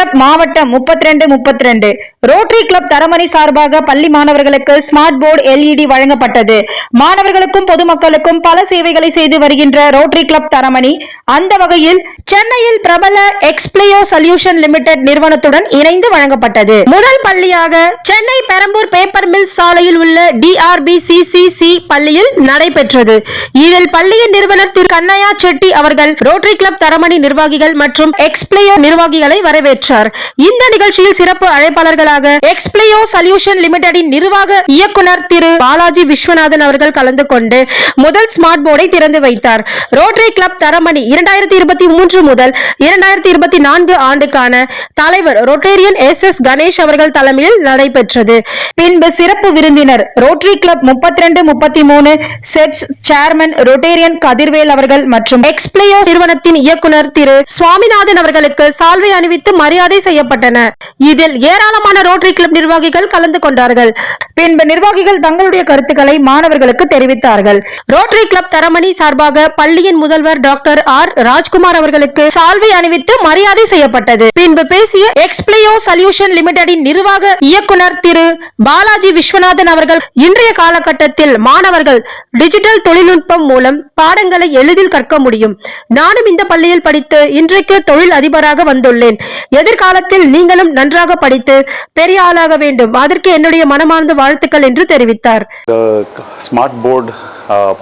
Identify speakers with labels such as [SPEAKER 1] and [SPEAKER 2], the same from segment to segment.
[SPEAKER 1] Club மாவட்டம் முப்பத்தி ரெண்டு முப்பத்தி ரெண்டு ரோட்டரி கிளப் தரமணி சார்பாக பள்ளி மாணவர்களுக்கு ஸ்மார்ட் போர்டு எல்இடி வழங்கப்பட்டது. மாணவர்களுக்கும் பொதுமக்களுக்கும் பல சேவைகளை செய்து வருகின்ற ரோட்டரி கிளப் தரமணி அந்த வகையில் சென்னையில் பிரபல எக்ஸ்பிளியோ சொல்யூஷன் லிமிடெட் நிறுவனத்துடன் இணைந்து வழங்கப்பட்டது. முதல் பள்ளியாக சென்னை பெரம்பூர் பேப்பர் மில் சாலையில் உள்ள டிஆர்பி சிசிசி பள்ளியில் நடைபெற்றது. இதில் பள்ளியின் நிறுவனர் திரு கண்ணையா செட்டி அவர்கள் ரோட்டரி கிளப் தரமணி நிர்வாகிகள் மற்றும் எக்ஸ்பிளியோ நிர்வாகிகளை வரவேற்றார் அறிவித்தார் இந்த நிகழ்ச்சியில் சிறப்பு அழைப்பாளர்களாக எக்ஸ்பிளியோ சல்யூஷன் லிமிடெடின் நிர்வாக இயக்குனர் திரு பாலாஜி விஸ்வநாதன் அவர்கள் கலந்து கொண்டு முதல் ஸ்மார்ட் போர்டை திறந்து வைத்தார். ரோட்டரி கிளப் தரமணி இரண்டாயிரத்தி இருபத்தி மூன்று முதல் இரண்டாயிரத்தி இருபத்தி நான்கு ஆண்டுக்கான தலைவர் ரொட்டேரியன் எஸ் எஸ் கணேஷ் அவர்கள் தலைமையில் நடைபெற்றது. பின்பு சிறப்பு விருந்தினர் ரோட்டரி கிளப் முப்பத்தி ரெண்டு முப்பத்தி மூணு செட் சேர்மன் ரொட்டேரியன் கதிர்வேல் அவர்கள் மற்றும் எக்ஸ்பிளியோ நிறுவனத்தின் இயக்குனர் திரு சுவாமிநாதன் அவர்களுக்கு சால்வை அணிவித்து மரியாதை மரியாதை செய்யப்பட்டன. இதில் ஏராளமான ரோட்டரி கிளப் நிர்வாகிகள் கலந்து கொண்டார்கள். பின்பு நிர்வாகிகள் தங்களுடைய கருத்துக்களை மாணவர்களுக்கு தெரிவித்தார்கள். ரோட்டரி கிளப் தரமணி சார்பாக பள்ளியின் முதல்வர் டாக்டர் ஆர். ராஜ்குமார் அவர்களுக்கு சால்வை அணிவித்து மரியாதை செய்யப்பட்டது. பின்பு பேசிய எக்ஸ்பிளியோ சொல்யூஷன் லிமிடெடின் நிர்வாக இயக்குனர் திரு. பாலாஜி விஸ்வநாதன் அவர்கள் இன்றைய காலகட்டத்தில் மாணவர்கள் டிஜிட்டல் தொழில்நுட்பம் மூலம் பாடங்களை எளிதில் கற்க முடியும். நானும் இந்த பள்ளியில் படித்து இன்றைக்கு தொழில் அதிபராக வந்துள்ளேன். எதிர்காலத்தில் நீங்களும் நன்றாக படித்து பெரிய ஆளாக வேண்டும். அதற்கு என்னுடைய மனமார்ந்த வாழ்த்துக்கள் என்று தெரிவித்தார்.
[SPEAKER 2] ஸ்மார்ட் போர்டு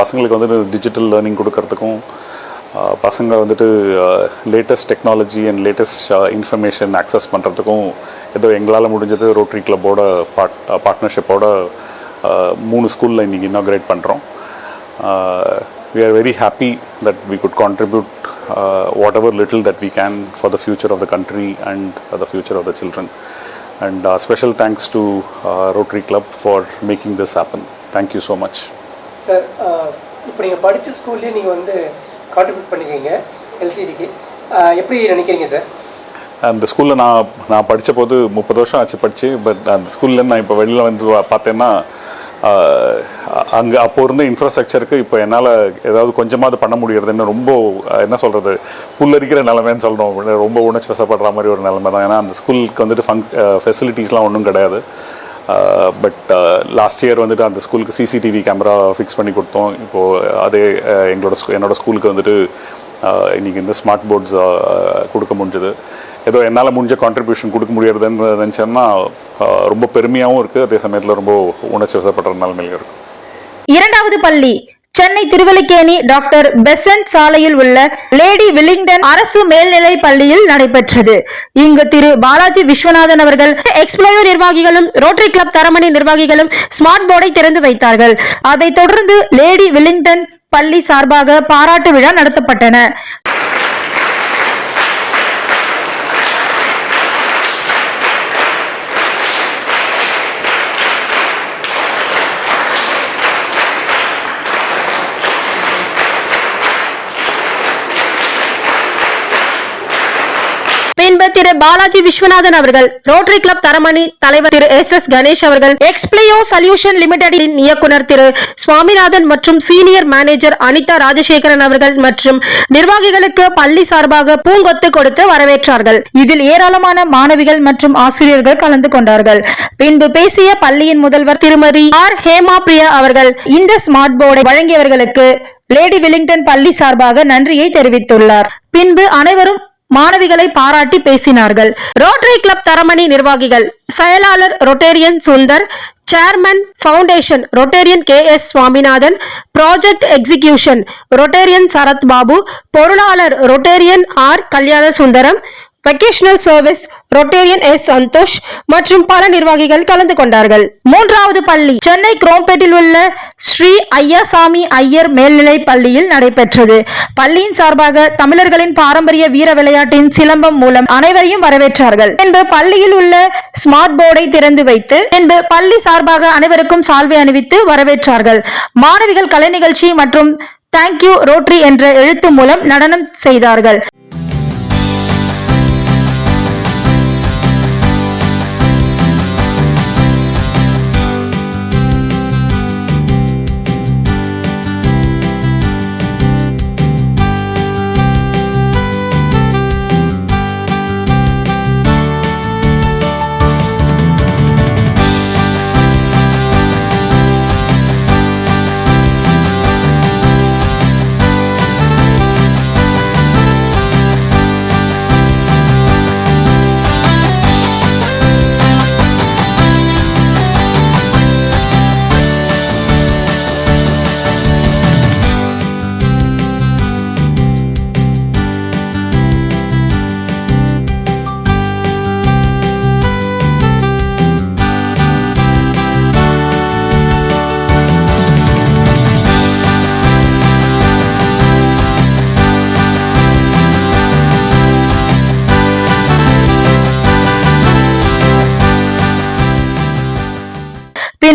[SPEAKER 2] பசங்களுக்கு வந்துட்டு டிஜிட்டல் லேர்னிங் கொடுக்கறதுக்கும் பசங்க வந்துட்டு latest technology and latest information access பண்ணுறதுக்கும் ஏதோ எங்களால் முடிஞ்சது ரோட்டரி கிளப்போட பார்ட் பார்ட்னர்ஷிப்போட மூணு ஸ்கூலில் இன்றைக்கி இனாக்ரேட் பண்ணுறோம் we are very happy that we could contribute whatever little that we can for the future of the country and uh, the future of the children. And uh, special thanks to uh, Rotary Club for making this happen. Thank you so much.
[SPEAKER 3] Sir இப்போ நீங்கள் படித்த ஸ்கூல்லேயே நீங்கள் வந்து contribute பண்ணிருக்கீங்க எல்சிடிக்கு எப்படி நினைக்கிறீங்க sir
[SPEAKER 2] அந்த ஸ்கூலில் நான் நான் படித்த போது முப்பது வருஷம் ஆச்சு படித்து பட் அந்த ஸ்கூல்லேருந்து நான் இப்போ வெளியில் வந்து பார்த்தேன்னா அங்கே அப்போ இருந்த இன்ஃப்ராஸ்ட்ரக்சருக்கு இப்போ என்னால் ஏதாவது கொஞ்சமாவது பண்ண முடியறதுன்னு ரொம்ப என்ன சொல்கிறது புல்லரிக்கிற நிலமைன்னு சொல்கிறோம் ரொம்ப உணர்ச்சி வசப்படுற மாதிரி ஒரு நிலைமை தான். ஏன்னா அந்த ஸ்கூலுக்கு வந்துட்டு ஃபங்க் ஃபெசிலிட்டிஸ்லாம் ஒன்றும் கிடையாது. பட் லாஸ்ட் இயர் வந்துட்டு அந்த ஸ்கூலுக்கு சிசிடிவி கேமரா ஃபிக்ஸ் பண்ணி கொடுத்தோம். இப்போது அதே எங்களோட ஸ்கூ என்னோடய ஸ்கூலுக்கு வந்துட்டு இன்றைக்கி இந்த ஸ்மார்ட் போர்ட்ஸ் கொடுக்க முடிஞ்சது. ஏதோ என்னால் முடிஞ்ச கான்ட்ரிபியூஷன் கொடுக்க முடியறதுன்னு நினச்சேன்னா ரொம்ப பெருமையாகவும் இருக்குது அதே சமயத்தில் ரொம்ப உணர்ச்சி வசப்படுற நிலைமையில இருக்கும்
[SPEAKER 1] இரண்டாவது பள்ளி சென்னை திருவல்லிக்கேணி டாக்டர் பெசன்ட் சாலையில் உள்ள லேடி வில்லிங்டன் அரசு மேல்நிலை பள்ளியில் நடைபெற்றது. இங்கு திரு பாலாஜி விஸ்வநாதன் அவர்கள் எக்ஸ்ப்ளோயோ நிர்வாகிகளும் ரோட்டரி கிளப் தரமணி நிர்வாகிகளும் ஸ்மார்ட் போர்டை திறந்து வைத்தார்கள். அதைத் தொடர்ந்து லேடி வில்லிங்டன் பள்ளி சார்பாக பாராட்டு விழா நடத்தப்பட்டன. திரு பாலாஜி விஸ்வநாதன் அவர்கள் ரோட்டரி கிளப் தரமணி தலைவர் திரு எஸ் எஸ் கணேஷ் அவர்கள் எக்ஸ்பிளியோ சொல்யூஷன் லிமிடெடின் இயக்குனர் திரு சுவாமிநாதன் மற்றும் சீனியர் மேனேஜர் அனிதா ராஜசேகரன் அவர்கள் மற்றும் நிர்வாகிகளுக்கு பள்ளி சார்பாக பூங்கொத்து கொடுத்து வரவேற்றார்கள். இதில் ஏராளமான மாணவிகள் மற்றும் ஆசிரியர்கள் கலந்து கொண்டார்கள். பின்பு பேசிய பள்ளியின் முதல்வர் திருமதி ஆர். ஹேமா பிரியா அவர்கள் இந்த ஸ்மார்ட் போர்டை வழங்கியவர்களுக்கு லேடி வில்லிங்டன் பள்ளி சார்பாக நன்றியை தெரிவித்துள்ளார். பின்பு அனைவரும் மாணவிகளை பாராட்டி பேசினார்கள். ரோட்டரி கிளப் தரமணி நிர்வாகிகள் செயலாளர் Rotarian Sundar chairman foundation Rotarian K S Swaminathan project execution Rotarian Sarath Babu பொருளாளர் Rotarian R Kalyana Sundaram vocational service Rotarian S Santhosh மற்றும் பல நிர்வாகிகள் கலந்து கொண்டார்கள். மூன்றாவது பள்ளி சென்னை குரோம்பேட்டில் உள்ள ஸ்ரீ ஐயாசாமி ஐயர் மேல்நிலை பள்ளியில் நடைபெற்றது. பள்ளியின் சார்பாக தமிழர்களின் பாரம்பரிய வீர விளையாட்டின் சிலம்பம் மூலம் அனைவரையும் வரவேற்றார்கள். பின்பு பள்ளியில் உள்ள ஸ்மார்ட் போர்டை திறந்து வைத்து பின்பு பள்ளி சார்பாக அனைவருக்கும் சால்வை அணிவித்து வரவேற்றார்கள். மாணவிகள் கலை நிகழ்ச்சி மற்றும் தேங்க்யூ ரோட்ரி என்ற எழுத்து மூலம் நடனம் செய்தார்கள்.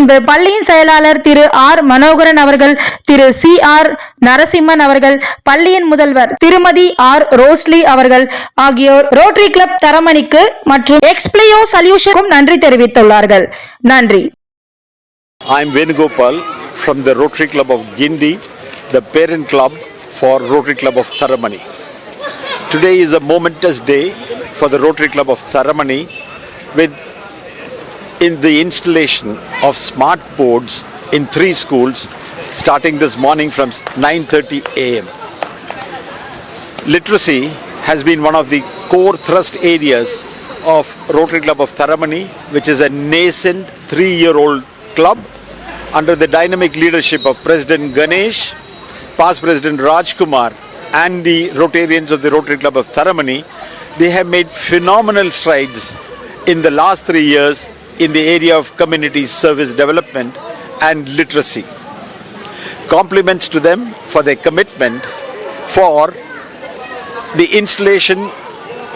[SPEAKER 1] பின்பு பள்ளியின் செயலாளர் திரு ஆர் மனோகரன் அவர்கள் திரு சி ஆர் நரசிம்மன் அவர்கள் பள்ளியின் முதல்வர் திருமதி ஆர் ரோஸ்லி அவர்கள் ஆகியோர் ரோட்டரி கிளப் தரமணிக்கு மற்றும் எக்ஸ்பிளியோ சொல்யூஷனுக்கும் நன்றி தெரிவித்துள்ளார்கள் நன்றி
[SPEAKER 4] I'm Venugopal from the Rotary Club of Gindi, the parent club for Rotary Club of Tharamani. Today is a momentous day for the Rotary Club of Tharamani with in the installation of smart boards in three schools starting this morning from 9:30 a.m. Literacy has been one of the core thrust areas of Rotary Club of Tharamani, which is a nascent three-year-old club under the dynamic leadership of President Ganesh, past President Rajkumar, and the Rotarians of the Rotary Club of Tharamani. They have made phenomenal strides in the last three years in the area of community service development and literacy. Compliments to them for their commitment for the installation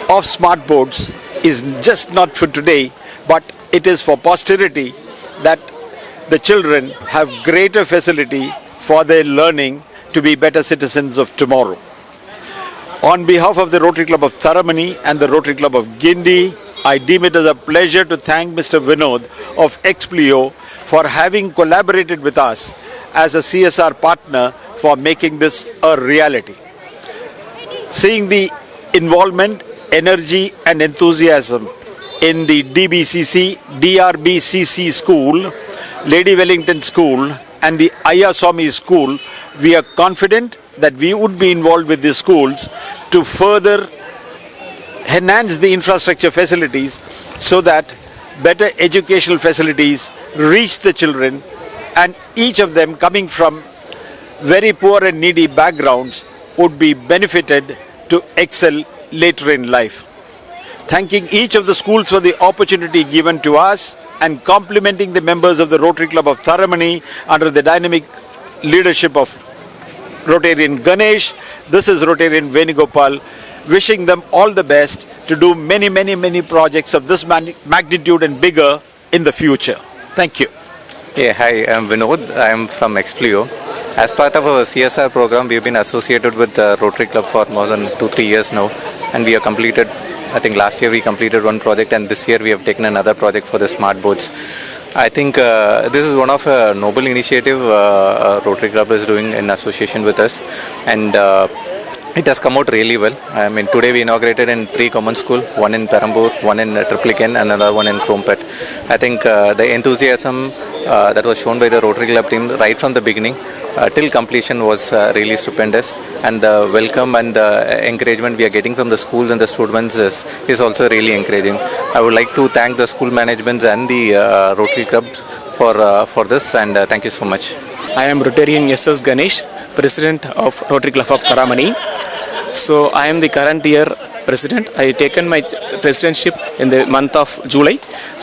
[SPEAKER 4] of smart boards is just not for today, but it is for posterity that the children have greater facility for their learning to be better citizens of tomorrow. On behalf of the Rotary Club of Tharamani and the Rotary Club of Gindi, I deem it as a pleasure to thank Mr. Vinod of Explio for having collaborated with us as a CSR partner for making this a reality seeing the involvement, energy, and enthusiasm in the DBCC, DRBCC school, Lady Wellington School, and the Ayaswamy School, we are confident that we would be involved with these schools to further enhance the infrastructure facilities so that better educational facilities reach the children and each of them coming from very poor and needy backgrounds would be benefited to excel later in life. Thanking each of the schools for the opportunity given to us and complimenting the members of the Rotary Club of Tharamani under the dynamic leadership of Rotarian Ganesh. This is Rotarian Venugopal wishing them all the best to do many, many, many projects of this magnitude and bigger in the future. Thank you.
[SPEAKER 5] Yeah, hi, I'm Vinod. I'm from Explio. As part of our CSR program, we've been associated with the Rotary Club for more than two, three years now, and we have completed. I think last year we completed one project, and this year we have taken another project for the smart boards. I think uh, this is one of a noble initiative uh, Rotary Club is doing in association with us, and. Uh, it has come out really well. I mean, today we inaugurated in three common school, one in Perambur, one in uh, Triplicane, and another one in Krompet. I think uh, the enthusiasm uh, that was shown by the Rotary Club team right from the beginning uh, till completion was uh, really stupendous. And the welcome and the encouragement we are getting from the schools and the students is, is also really encouraging. I would like to thank the school managements and the uh, Rotary Clubs for uh, for this, and uh, thank you so much.
[SPEAKER 6] I am Rotarian SS Ganesh, President of Rotary Club of Taramani. So I am the current year president. I taken my presidency in the month of July.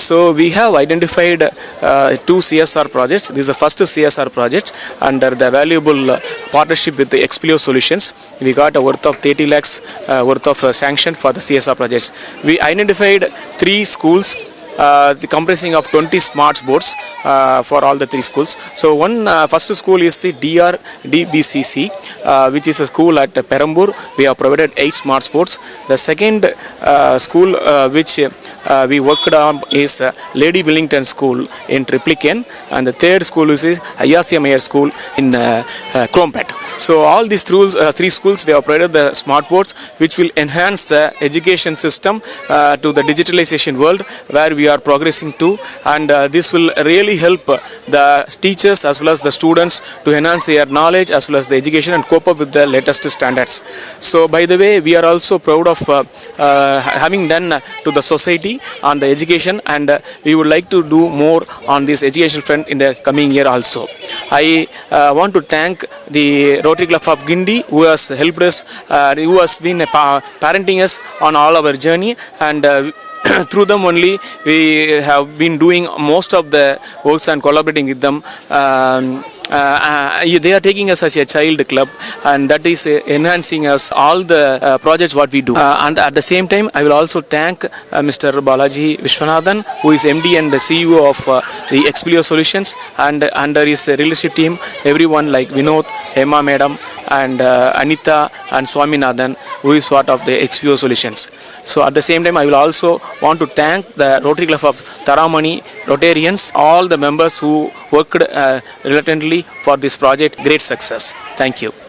[SPEAKER 6] So we have identified uh, two CSR projects. This is the first CSR project under the valuable uh, partnership with the Explio Solutions. We got a worth of 30 lakhs uh, worth of uh, sanction for the CSR projects. We identified three schools uh, the comprising of 20 smart boards uh, for all the three schools. So one uh, first school is the DR DBCC, uh, which is a school at Perambur. We have provided eight smart boards. The second uh, school uh, which uh, we worked on is uh, Lady Wellington School in Triplicane, and the third school is Ayasia Mayer School in uh, uh, Krompet. So all these uh, three schools, we have provided the smart boards, which will enhance the education system uh, to the digitalization world where we are progressing to, and uh, this will really help the teachers as well as the students to enhance their knowledge as well as the education and cope up with the latest standards. So by the way, we are also proud of uh, uh, having done to the society on the education, and we would like to do more on this education front in the coming year also. I want to thank the Rotary Club of Gindi who has helped us, who has been pa- parenting us on all our journey, and through them only we have been doing most of the works and collaborating with them. Um, uh, uh, they are taking us as a child club and that is uh, enhancing us all the uh, projects what we do uh, and at the same time i will also thank uh, mr balaji vishwanathan who is md and the ceo of uh, the explio solutions and under his leadership team everyone like vinod emma madam and uh, anita and swaminathan who is part of the explio solutions. So at the same time i will also want to thank the rotary club of taramani rotarians all the members who worked uh, reluctantly for this project. Great success. Thank you